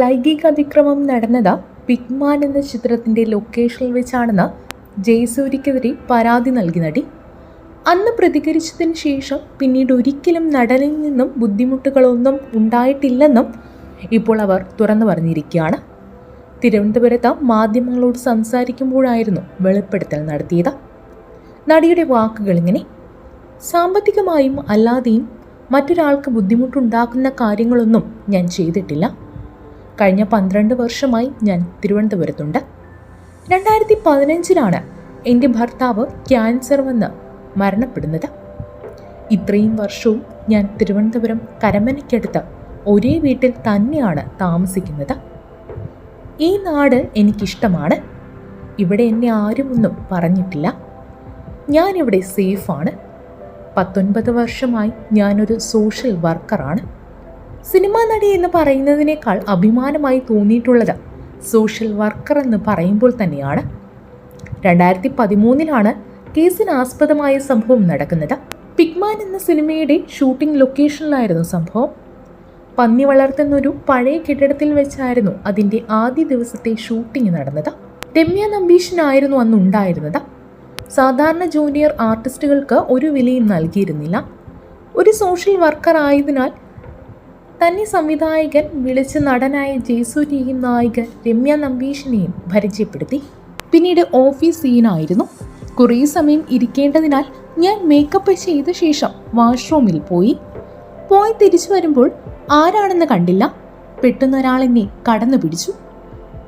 ലൈംഗിക അതിക്രമം നടന്നത് പിഗ്മാൻ എന്ന ചിത്രത്തിന്റെ ലൊക്കേഷനിൽ വെച്ചാണെന്ന് ജയസൂര്യക്കെതിരെ പരാതി നൽകി നടി. അന്ന് പ്രതികരിച്ചതിന് ശേഷം പിന്നീട് ഒരിക്കലും നടനിൽ നിന്നും ബുദ്ധിമുട്ടുകളൊന്നും ഉണ്ടായിട്ടില്ലെന്നും ഇപ്പോൾ അവർ തുറന്നു പറഞ്ഞിരിക്കുകയാണ്. തിരുവനന്തപുരത്ത് മാധ്യമങ്ങളോട് സംസാരിക്കുമ്പോഴായിരുന്നു വെളിപ്പെടുത്തൽ നടത്തിയത്. നടിയുടെ വാക്കുകൾ ഇങ്ങനെ സാമ്പത്തികമായും അല്ലാതെയും മറ്റൊരാൾക്ക് ബുദ്ധിമുട്ടുണ്ടാക്കുന്ന കാര്യങ്ങളൊന്നും ഞാൻ ചെയ്തിട്ടില്ല. കഴിഞ്ഞ പന്ത്രണ്ട് വർഷമായി ഞാൻ തിരുവനന്തപുരത്തുണ്ട്. രണ്ടായിരത്തി പതിനഞ്ചിലാണ് എന്റെ ഭർത്താവ് ക്യാൻസർ വന്ന് മരണപ്പെടുന്നത്. ഇത്രയും വർഷവും ഞാൻ തിരുവനന്തപുരം കരമനയ്ക്കടുത്ത് ഒരേ വീട്ടിൽ തന്നെയാണ് താമസിക്കുന്നത്. ഈ നാട് എനിക്കിഷ്ടമാണ്. ഇവിടെ എന്നെ ആരുമൊന്നും പറഞ്ഞിട്ടില്ല. ഞാനിവിടെ സേഫാണ്. പത്തൊൻപത് വർഷമായി ഞാനൊരു സോഷ്യൽ വർക്കറാണ്. സിനിമാ നടി എന്ന് പറയുന്നതിനേക്കാൾ അഭിമാനമായി തോന്നിയിട്ടുള്ളത് സോഷ്യൽ വർക്കർ എന്ന് പറയുമ്പോൾ തന്നെയാണ്. രണ്ടായിരത്തി പതിമൂന്നിലാണ് കേസിന് ആസ്പദമായ സംഭവം നടക്കുന്നത്. പിഗ്മാൻ എന്ന സിനിമയുടെ ഷൂട്ടിംഗ് ലൊക്കേഷനിലായിരുന്നു സംഭവം. പന്നി വളർത്തുന്നൊരു പഴയ കെട്ടിടത്തിൽ വെച്ചായിരുന്നു അതിന്റെ ആദ്യ ദിവസത്തെ ഷൂട്ടിംഗ് നടന്നത്. രമ്യ നമ്പീഷനായിരുന്നു അന്ന് ഉണ്ടായിരുന്നത്. സാധാരണ ജൂനിയർ ആർട്ടിസ്റ്റുകൾക്ക് ഒരു വിലയും നൽകിയിരുന്നില്ല. ഒരു സോഷ്യൽ വർക്കർ ആയതിനാൽ തന്നെ സംവിധായകൻ വിളിച്ച നടനായ ജയസൂര്യയും നായിക രമ്യ നമ്പീഷിനെയും പരിചയപ്പെടുത്തി. പിന്നീട് ഓഫീസ് സീനായിരുന്നു. കുറേ സമയം ഇരിക്കേണ്ടതിനാൽ ഞാൻ മേക്കപ്പ് ചെയ്ത ശേഷം വാഷ്റൂമിൽ പോയി. പോയി തിരിച്ചു വരുമ്പോൾ ആരാണെന്ന് കണ്ടില്ല. പെട്ടെന്ന് ഒരാൾ എന്നെ കടന്നു പിടിച്ചു.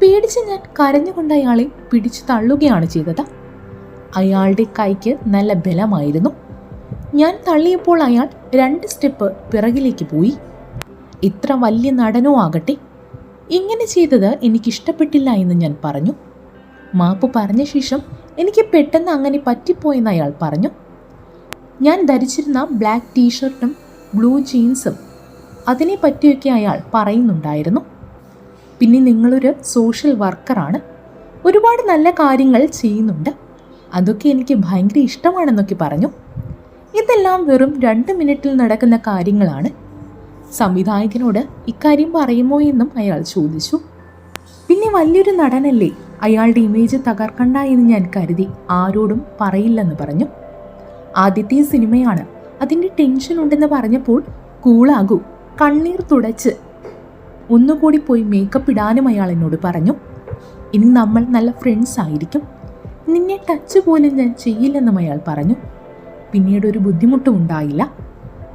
പേടിച്ച് ഞാൻ കരഞ്ഞുകൊണ്ട് അയാളെ പിടിച്ചു തള്ളുകയാണ് ചെയ്തത്. അയാളുടെ കൈക്ക് നല്ല ബലമായിരുന്നു. ഞാൻ തള്ളിയപ്പോൾ അയാൾ രണ്ട് സ്റ്റെപ്പ് പിറകിലേക്ക് പോയി. ഇത്ര വലിയ നടനോ ആകട്ടെ. ഇങ്ങനെ ചെയ്തത് എനിക്കിഷ്ടപ്പെട്ടില്ല എന്ന് ഞാൻ പറഞ്ഞു. മാപ്പ് പറഞ്ഞ ശേഷം എനിക്ക് പെട്ടെന്ന് അങ്ങനെ പറ്റിപ്പോയെന്ന് അയാൾ പറഞ്ഞു. ഞാൻ ധരിച്ചിരുന്ന ബ്ലാക്ക് ടീഷർട്ടും ബ്ലൂ ജീൻസും അതിനെ പറ്റിയൊക്കെ അയാൾ പറയുന്നുണ്ടായിരുന്നു. പിന്നെ നിങ്ങളൊരു സോഷ്യൽ വർക്കറാണ്. ഒരുപാട് നല്ല കാര്യങ്ങൾ ചെയ്യുന്നുണ്ട്. അതൊക്കെ എനിക്ക് ഭയങ്കര ഇഷ്ടമാണെന്നൊക്കെ പറഞ്ഞു. ഇതെല്ലാം വെറും രണ്ട് മിനിറ്റിൽ നടക്കുന്ന കാര്യങ്ങളാണ്. സംവിധായകനോട് ഇക്കാര്യം പറയുമോ എന്നും അയാൾ ചോദിച്ചു. പിന്നെ വലിയൊരു നടനല്ലേ? അയാളുടെ ഇമേജ് തകർക്കണ്ട എന്ന് ഞാൻ കരുതി ആരോടും പറയില്ലെന്ന് പറഞ്ഞു. ആദ്യത്തെ സിനിമയാണ്. അതിന്റെ ടെൻഷൻ ഉണ്ടെന്ന് പറഞ്ഞപ്പോൾ കൂളാകൂ കണ്ണീർ തുടച്ച് ഒന്നുകൂടി പോയി മേക്കപ്പ് ഇടാനും അയാൾ എന്നോട് പറഞ്ഞു. ഇനി നമ്മൾ നല്ല ഫ്രണ്ട്സ് ആയിരിക്കും. നിന്നെ ടച്ച് പോലും ഞാൻ ചെയ്യില്ലെന്നും അയാൾ പറഞ്ഞു. പിന്നീട് ഒരു ബുദ്ധിമുട്ടും ഉണ്ടായില്ല.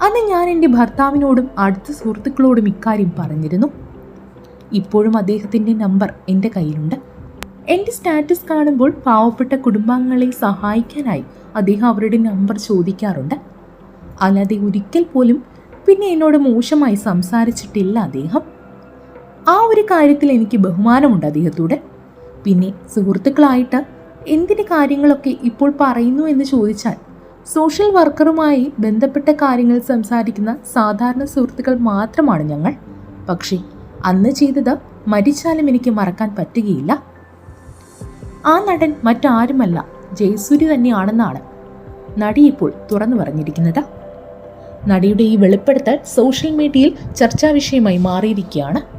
അന്ന് ഞാൻ എന്റെ ഭർത്താവിനോടും അടുത്ത സുഹൃത്തുക്കളോടും ഇക്കാര്യം പറഞ്ഞിരുന്നു. ഇപ്പോഴും അദ്ദേഹത്തിന്റെ നമ്പർ എന്റെ കയ്യിലുണ്ട്. എന്റെ സ്റ്റാറ്റസ് കാണുമ്പോൾ പാവപ്പെട്ട കുടുംബാംഗങ്ങളെ സഹായിക്കാനായി അദ്ദേഹം അവരുടെ നമ്പർ ചോദിക്കാറുണ്ട്. അല്ലാതെ ഒരിക്കൽ പോലും പിന്നെ എന്നോട് മോശമായി സംസാരിച്ചിട്ടില്ല അദ്ദേഹം. ആ ഒരു കാര്യത്തിൽ എനിക്ക് ബഹുമാനമുണ്ട് അദ്ദേഹത്തോട്. പിന്നെ സുഹൃത്തുക്കളായിട്ട് എന്തിന് കാര്യങ്ങളൊക്കെ ഇപ്പോൾ പറയുന്നു എന്ന് ചോദിച്ചാൽ സോഷ്യൽ വർക്കറുമായി ബന്ധപ്പെട്ട കാര്യങ്ങൾ സംസാരിക്കുന്ന സാധാരണ സുഹൃത്തുക്കൾ മാത്രമാണ് ഞങ്ങൾ. പക്ഷേ അന്ന് ചെയ്തത് മരിച്ചാലും എനിക്ക് മറക്കാൻ പറ്റുകയില്ല. ആ നടൻ മറ്റാരുമല്ല ജയസൂര്യ തന്നെയാണെന്നാണ് നടി ഇപ്പോൾ തുറന്നു പറഞ്ഞിരിക്കുന്നത്. നടിയുടെ ഈ വെളിപ്പെടുത്തൽ സോഷ്യൽ മീഡിയയിൽ ചർച്ചാ വിഷയമായി മാറിയിരിക്കുകയാണ്.